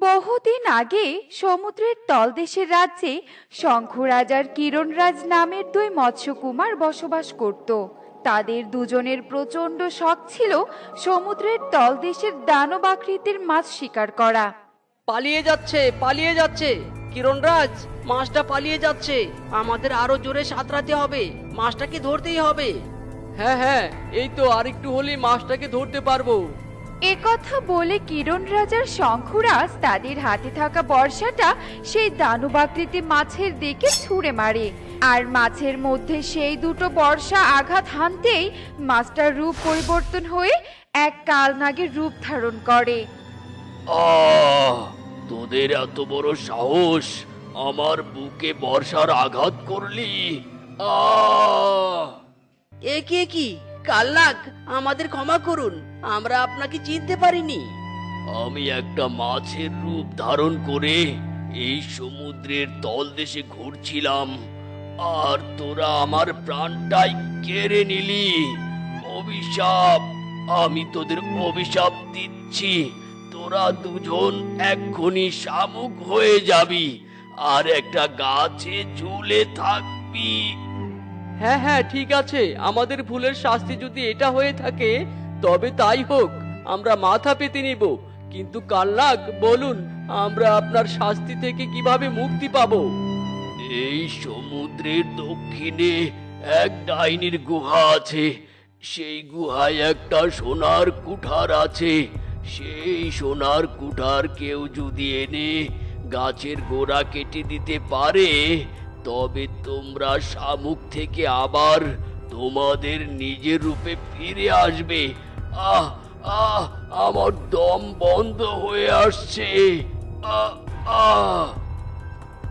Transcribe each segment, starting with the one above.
বহুদিন আগে সমুদ্রের তলদেশের রাজ্যে শঙ্খরাজার কিরণরাজ নামের দুই মৎস্যকুমার বসবাস করত। তাদের দুজনের প্রচণ্ড শখ ছিল সমুদ্রের তলদেশের দানব আকৃতির মাছ শিকার করা। পালিয়ে যাচ্ছে পালিয়ে যাচ্ছে। কিরণরাজ মাছটা পালিয়ে যাচ্ছে। আমাদের আরও জোরে সাঁতরাতে হবে। মাছটাকে ধরতেই হবে। হ্যাঁ হ্যাঁ এই তো আর একটু হলেই মাছটাকে ধরতে পারব। একথা বলে কিরণ রাজার শঙ্খরাজ তাদের হাতে থাকা বর্ষাটা সেই দানবাকৃতি মাছের দিকে ছুঁড়ে মারে। আর মাছের মধ্যে সেই দুটো বর্ষা আঘাত হানতেই মাছটার রূপ পরিবর্তন হয়ে এক কালনাগের রূপ ধারণ করে। তোদের এত বড় সাহস আমার বুকে বর্ষার আঘাত করলি। আহ। এ কে কি? কাল্লাক আমাদের ক্ষমা করুন। আমরা আপনাকে চিনতে পারিনি। আমি একটা মাছের রূপ ধারণ করে এই সমুদ্রের তলদেশে ঘুরছিলাম। আর তোরা আমার প্রাণটাই কেড়ে নিলি। অভিশাপ, আমি তোদের অভিশাপ দিচ্ছি। তোরা দুজন এক্ষুনি শামুক হয়ে যাবি। আর একটা গাছে ঝুলে থাকবি। হ্যাঁ হ্যাঁ ঠিক আছে। আমাদের ভুলের শাস্তি যদি এটা হয়ে থাকে, তবে তাই হোক, আমরা মাথা পেতে নিব। কিন্তু কাল্লাক, বলুন, আমরা আপনার শাস্তি থেকে কীভাবে মুক্তি পাব? এই সমুদ্রের দক্ষিণে এক ডাইনির গুহা আছে। সেই গুহায় একটা সোনার কুঠার আছে। সেই সোনার কুঠার কেউ যদি এনে গাছের গোড়া কেটে দিতে পারে তবে তোমরা শামুক থেকে আবার তোমাদের নিজের রূপে ফিরে আসবে। আহ আহ, আমার দম বন্ধ হয়ে আসছে।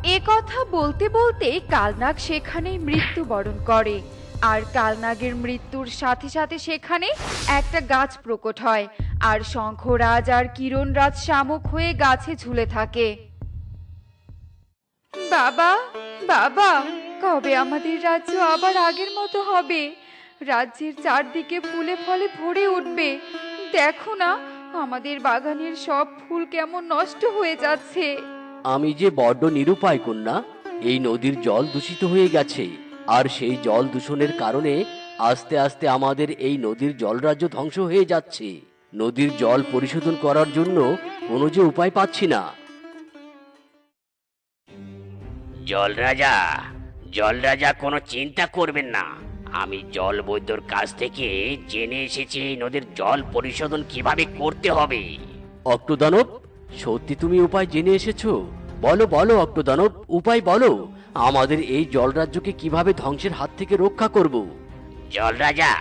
এ কথা বলতে বলতে কালনাগ সেখানেই মৃত্যুবরণ করে। আর কালনাগের মৃত্যুর সাথে সাথে সেখানে একটা গাছ প্রকট হয়। আর শঙ্খরাজ আর কিরণরাজ শামুক হয়ে গাছে ঝুলে থাকে। বাবা বাবা, কবে আমাদের রাজ্য আবার আগের মতো হবে? রাজ্যের চারদিকে ফুলে ফলে ভরে উঠবে। দেখো না, আমাদের বাগানের সব ফুল কেমন নষ্ট হয়ে যাচ্ছে। আমি যে বড্ড নিরুপায় কন্যা, এই নদীর জল দূষিত হয়ে গেছে। আর সেই জল দূষণের কারণে আস্তে আস্তে আমাদের এই নদীর জলরাজ্য ধ্বংস হয়ে যাচ্ছে। নদীর জল পরিশোধন করার জন্য কোনো যে উপায় পাচ্ছি না। জলরাজা জলরাজা কোনো চিন্তা করবেন না। আমি জল বৈদ্যর কাছ থেকে জেনে এসেছি এই নদীর জল পরিশোধন কীভাবে করতে হবে। অক্টোদানব সত্যি তুমি উপায় জেনে এসেছ? বলো বলো অক্টোদানব উপায় বলো। আমাদের এই জলরাজ্যকে কীভাবে ধ্বংসের হাত থেকে রক্ষা করব? জলরাজা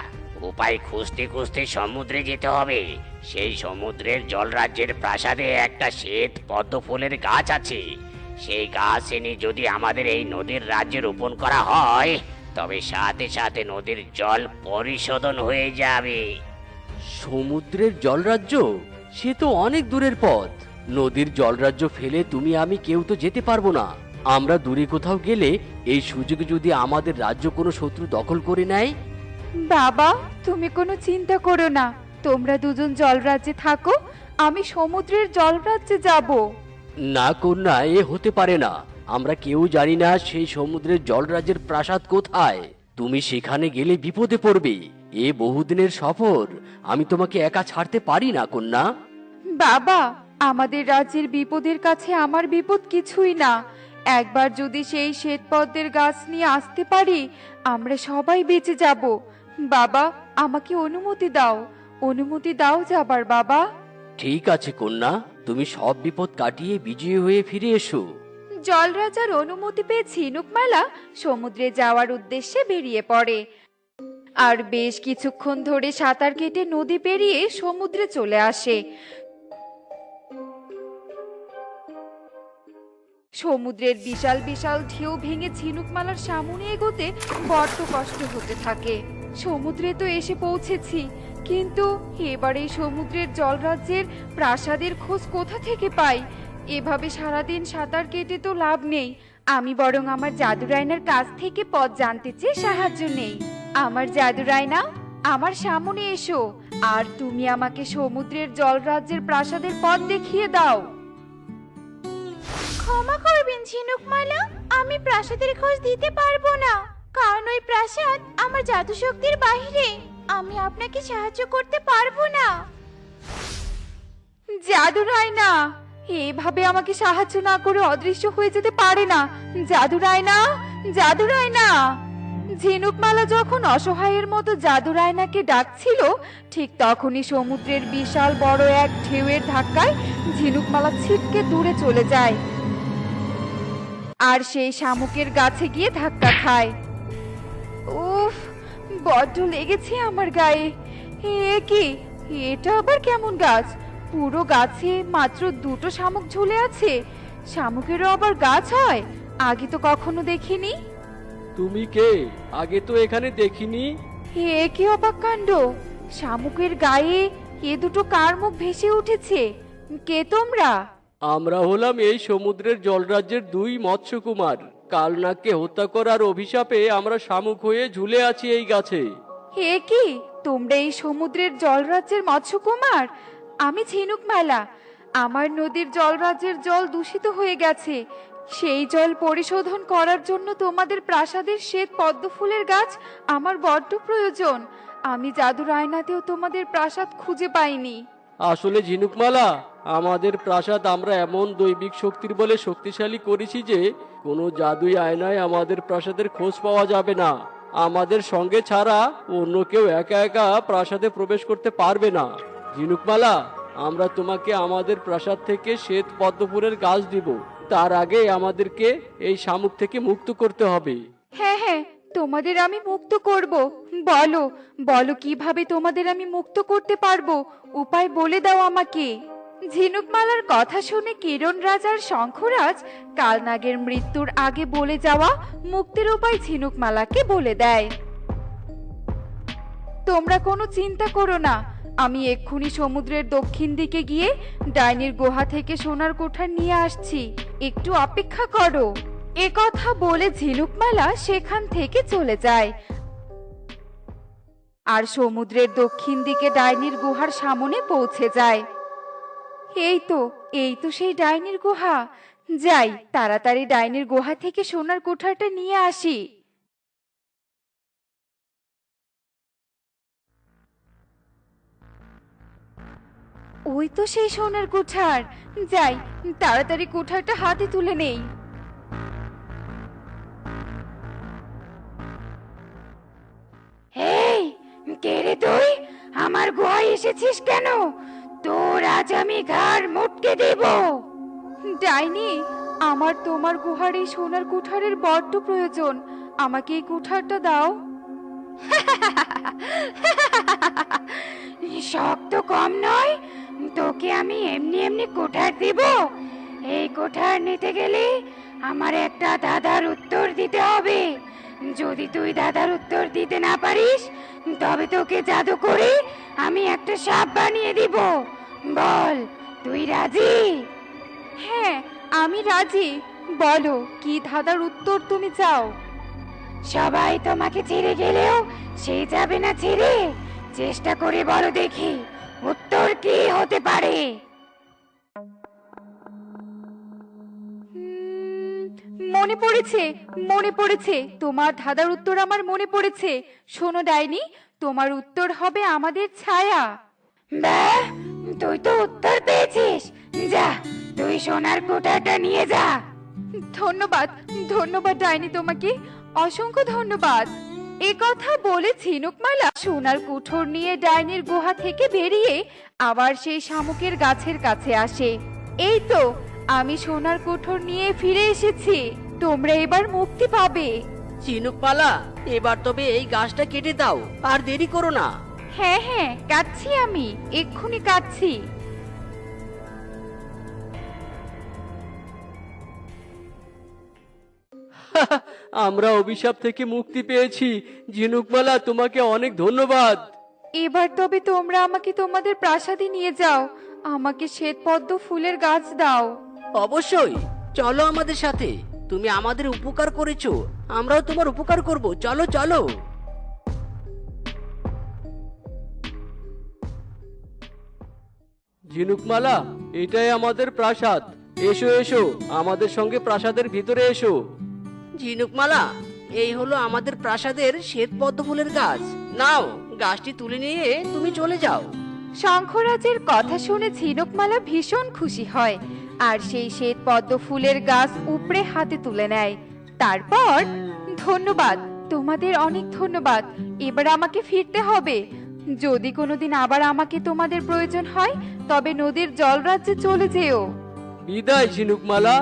উপায় খুঁজতে খুঁজতে সমুদ্রে যেতে হবে। সেই সমুদ্রের জলরাজ্যের প্রাসাদে একটা শ্বেত পদ্ম ফুলের গাছ আছে। সেই গাছ এনে যদি আমাদের এই নদীর রাজ্যে রোপণ করা হয় তবে সাথে সাথে নদীর জল পরিশোধন হয়ে যাবে। সমুদ্রের জলরাজ্য? সে তো অনেক দূরের পথ। নদীর জলরাজ্য ফেলে তুমি আমি কেউ তো যেতে পারব না। আমরা দূরে কোথাও গেলে এই সুযোগে যদি আমাদের রাজ্য কোনো শত্রু দখল করে নেয়? বাবা তুমি কোনো চিন্তা করো না। তোমরা দুজন জলরাজ্যে থাকো আমি সমুদ্রের জলরাজ্যে যাব। না কন্যা, এ হতে পারে না। আমরা কেউ জানি না সেই সমুদ্রের জলরাজের প্রাসাদ কোথায়। তুমি সেখানে গেলে বিপদে পড়বে। এ বহুদিনের সফর। আমি তোমাকে একা ছাড়তে পারি না, কন্যা। বাবা, আমাদের রাজ্যের বিপদের কাছে আমার বিপদ কিছুই না। একবার যদি সেই শ্বেতপদ্মের গাছ নিয়ে আসতে পারি, আমরা সবাই বেঁচে যাব। বাবা, আমাকে অনুমতি দাও। অনুমতি দাও যাবার, বাবা। ঠিক আছে, কন্যা। তুমি সব বিপদ কাটিয়ে বিজয়ী হয়ে ফিরে এসো। জলরাজার অনুমতি পেয়ে ঝিনুকমালা সমুদ্রে যাওয়ার উদ্দেশ্যে বেরিয়ে পড়ে। আর বেশ কিছুক্ষণ ধরে সাঁতার কেটে নদী পেরিয়ে সমুদ্রে চলে আসে। সমুদ্রের বিশাল বিশাল ঢেউ ভেঙে ঝিনুকমালার সামনে এগোতে বড্ড কষ্ট হতে থাকে। সমুদ্রে তো এসে পৌঁছেছি। কিন্তু এবার এই সমুদ্রের জলরাজ্যের প্রাসাদের খোঁজ কোথা থেকে পাই? এভাবে সারাদিন সাঁতার কেটে তো লাভ নেই। আমি বরং আমার জাদুরায়নার কাছ থেকে পথ জানতে চেয়ে সাহায্য নেই। আমার জাদুরায়না আমার সামনে এসো। আর তুমি আমাকে সমুদ্রের জলরাজ্যের প্রাসাদের পথ দেখিয়ে দাও। ক্ষমা করবেন, ঝিনুকমালা। আমি প্রাসাদের খোঁজ দিতে পারব না। কারণ ওই প্রাসাদ আমার জাদু শক্তির বাইরে আমি আপনাকে সাহায্য করতে পারব না। জাদু রায়না, এভাবে আমাকে সাহায্য না করে অদৃশ্য হয়ে যেতে পারে না। জাদু রায়না জাদু রায়না। ঝিনুকমালা যখন অসহায়ের মতো জাদু রায়নাকে ডাকছিল, ঠিক তখনই সমুদ্রের বিশাল বড় এক ঢেউয়ের ধাক্কায় ঝিনুকমালা ছিটকে দূরে চলে যায়। আর সেই শামুকের গাছে গিয়ে ধাক্কা খায়। উফ বড্ড লেগেছে আমার গায়ে। এ কি? এটা আবার কেমন গাছ? পুরো গাছে মাত্র দুটো শামুক ঝুলে আছে। শামুকেরও আবার গাছ হয়? আগে তো কখনো দেখিনি। তুমি কে? আগে তো এখানে দেখিনি। এ কি অবাক কাণ্ড? শামুকের গায়ে এ দুটো কার মুখ ভেসে উঠেছে? কে তোমরা? আমরা হলাম এই সমুদ্রের জলরাজ্যের দুই মৎস্যকুমার। কালনাককে হত্যা করার অভিশাপে আমরা শামুক হয়ে ঝুলে আছি এই গাছে। হে কি? তোমরা এই সমুদ্রের জলরাজ্যের মৎস্যকুমার? আমি ঝিনুক মালা আমার নদীর জলরাজ্যের জল দূষিত হয়ে গেছে। সেই জল পরিশোধন করার জন্য তোমাদের প্রাসাদের শ্বেত পদ্ম ফুলের গাছ আমার বড্ড প্রয়োজন। আমি জাদুর আয়নাতেও তোমাদের প্রাসাদ খুঁজে পাইনি। আসলে ঝিনুকমালা আমাদের প্রাসাদ আমরা এমন দৈবিক শক্তির বলে শক্তিশালী করেছি যে কোনো জাদুই আয়নায় আমাদের প্রাসাদের খোঁজ পাওয়া যাবে না। আমাদের সঙ্গে ছাড়া অন্য কেউ একা একা প্রাসাদে প্রবেশ করতে পারবে না। ঝিনুকমালা, আমরা তোমাকে আমাদের প্রাসাদ থেকে শ্বেত পদ্মপুরের গাছ দিব। তার আগে আমাদেরকে এই শামুক থেকে মুক্ত করতে হবে। হ্যাঁ হ্যাঁ তোমাদের আমি মুক্ত করব। বলো বলো কীভাবে তোমাদের আমি মুক্ত করতে পারব? উপায় বলে দাও আমাকে। ঝিনুকমালার কথা শুনে কিরণ রাজার শঙ্খরাজ কালনাগের মৃত্যুর আগে বলে যাওয়া মুক্তির উপায় ঝিনুকমালাকে বলে দেয়। তোমরা কোনো চিন্তা করো না, আমি এক্ষুনি সমুদ্রের দক্ষিণ দিকে গিয়ে ডাইনির গুহা থেকে সোনার কোঠার নিয়ে আসছি, একটু অপেক্ষা করো। এ কথা বলে ঝিনুকমালা সেখান থেকে চলে যায়। আর সমুদ্রের দক্ষিণ দিকে ডাইনির গুহার সামনে পৌঁছে যায়। এই তো এই তো সেই ডাইনির গুহা। যাই, তাড়াতাড়ি ডাইনির গুহা থেকে সোনার কোঠারটা নিয়ে আসি। ওই তো সেই সোনার কুঠার যাই, তাড়াতাড়ি কুঠারটা হাতে তুলে নেই। কে রে তুই? আমার গুহায় এসেছিস কেন? তোর আজ আমি ঘাড় মুটকে দেব। ডাইনি আমার তোমার গুহার এই সোনার কুঠারের বড্ড প্রয়োজন। আমাকে এই কুঠারটা দাও। শক্ত কম নয় তোকে আমি এমনি এমনি কোঠার দেব। এই কোঠার নিতে গেলে আমার একটা দাদার উত্তর দিতে হবে। যদি তুই দাদার উত্তর দিতে না পারিস তবে তোকে জাদু করে আমি একটা সাপ বানিয়ে দিব। বল তুই রাজি? হ্যাঁ আমি রাজি। বলো কি ধাঁধার উত্তর তুমি চাও? সবাই তোমাকে ছেড়ে গেলেও সে যাবে না ছেড়ে। চেষ্টা করে বলো দেখি উত্তর কি হতে পারে? মনে পড়েছে মনে পড়েছে। তোমার ধাঁধার উত্তর আমার মনে পড়েছে। শোনো ডাইনি তোমার উত্তর হবে আমাদের ছায়া। বাহ তুই তো উত্তর পেয়েছিস। যা তুই সোনার কোটাটা নিয়ে যা। ধন্যবাদ ধন্যবাদ ডাইনি তোমাকে। অসংখ্য ধন্যবাদ। এ কথা বলে ঝিনুকমালা সোনার কুঠোর নিয়ে ডাইনির গুহা থেকে বেরিয়ে আবার সেই শামুকের গাছের কাছে আসে। এই তো আমি সোনার কুঠোর নিয়ে ফিরে এসেছি। তোমরা এবার মুক্তি পাবে। চিনুকপালা এবার তবে এই গাছটা কেটে দাও আর দেরি করো না। হ্যাঁ হ্যাঁ কাটছি আমি এক্ষুনি কাটছি। আমরা অভিশাপ থেকে মুক্তি পেয়েছি। ঝিনুকমালা তোমাকে অনেক ধন্যবাদ। এবার তবে তোমরা আমাকে তোমাদের প্রাসাদে নিয়ে যাও। আমাকে শ্বেতপদ্ম ফুলের গাছ দাও। অবশ্যই চলো আমাদের সাথে। তুমি আমাদের উপকার করেছ। আমরাও তোমার উপকার করব। চলো চলো। ঝিনুকমালা এটাই আমাদের প্রাসাদ। এসো এসো আমাদের সঙ্গে প্রাসাদের ভিতরে এসো। ঝিনুকমালা এই হলো আমাদের প্রাসাদের শ্বেত পদ্ম ফুলের গাছ। নাও গাছটি তুলে নিয়ে তুমি চলে যাও। শঙ্খরাজের কথা শুনে ঝিনুকমালা ভীষণ খুশি হয়। আর সেই শ্বেত পদ্ম ফুলের গাছ উপড়ে হাতে তুলে নেয়। তারপর ধন্যবাদ তোমাদের অনেক ধন্যবাদ এবার আমাকে ফিরতে হবে। যদি কোনোদিন আবার আমাকে তোমাদের প্রয়োজন হয় তবে নদীর জলরাজ্যে চলে যেও। বিদায় ঝিনুকমালা।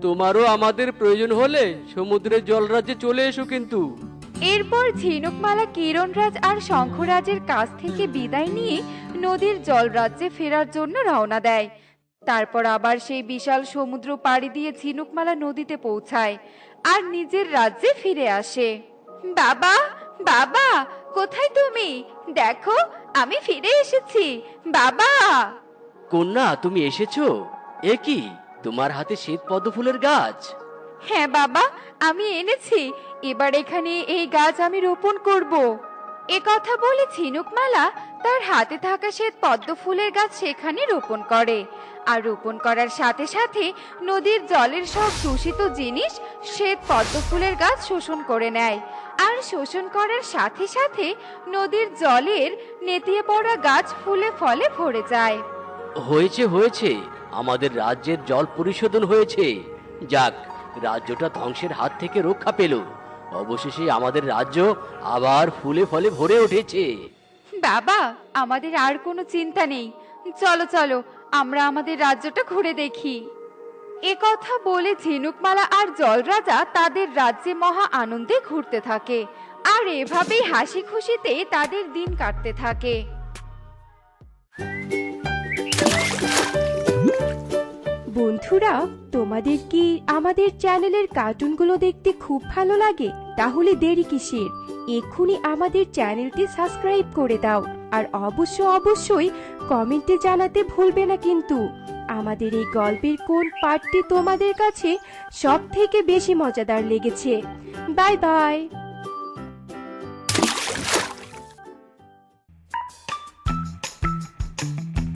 তোমারও আমাদের প্রয়োজন হলে সমুদ্রের জলরাজ্যে চলে এসো কিন্তু। এরপর ঝিনুকমালা কিরণরাজ আর শঙ্খরাজের কাছ থেকে বিদায় নিয়ে নদীর জলরাজ্যে ফেরার জন্য রওনা দেয়। তারপর আবার সেই বিশাল সমুদ্র পাড়ি দিয়ে ঝিনুকমালা নদীতে পৌঁছায় আর নিজের রাজ্যে ফিরে আসে। বাবা বাবা কোথায় তুমি? দেখো আমি ফিরে এসেছি। বাবা! কন্যা তুমি এসেছ? এ কি? তোমার হাতে শ্বেত পদ্মফুলের গাছ। হ্যাঁ বাবা আমি এনেছি। এবার এখানে এই গাছ আমি রোপণ করব। এ কথা বলে ঝিনুকমালা তার হাতে থাকা শ্বেত পদ্ম ফুলের গাছ সেখানে রোপণ করে। আর রোপণ করার সাথে সাথে নদীর জলের সব দূষিত জিনিস শ্বেত পদ্ম ফুলের গাছ শোষণ করে নেয়। আর শোষণ করার সাথে সাথে নদীর জলের নেতিয়ে পড়া গাছ ফুলে ফলে ভরে যায়। হয়েছে হয়েছে। আমাদের রাজ্যের জল পরিশোধন হয়েছে। যাক রাজ্যটা ধ্বংসের হাত থেকে রক্ষা পেল। অবশেষে আমাদের রাজ্য আবার ফুলে ফলে ভরে উঠেছে। বাবা আমাদের আর কোনো চিন্তা নেই। চলো চলো আমরা আমাদের রাজ্যটা ঘুরে দেখি। এ কথা বলে ঝিনুকমালা আর জলরাজা তাদের রাজ্যে মহা আনন্দে ঘুরতে থাকে। আর এভাবেই হাসি খুশিতে তাদের দিন কাটতে থাকে। বন্ধুরা, তোমাদের কি আমাদের চ্যানেলের কার্টুনগুলো দেখতে খুব ভালো লাগে? তাহলে দেরি কিসের? এক্ষুনি আমাদের চ্যানেলটি সাবস্ক্রাইব করে দাও। আর অবশ্য অবশ্যই কমেন্টে জানাতে ভুলবে না কিন্তু। আমাদের এই গল্পের কোন পার্টটি তোমাদের কাছে সব থেকে বেশি মজাদার লেগেছে? Bye bye!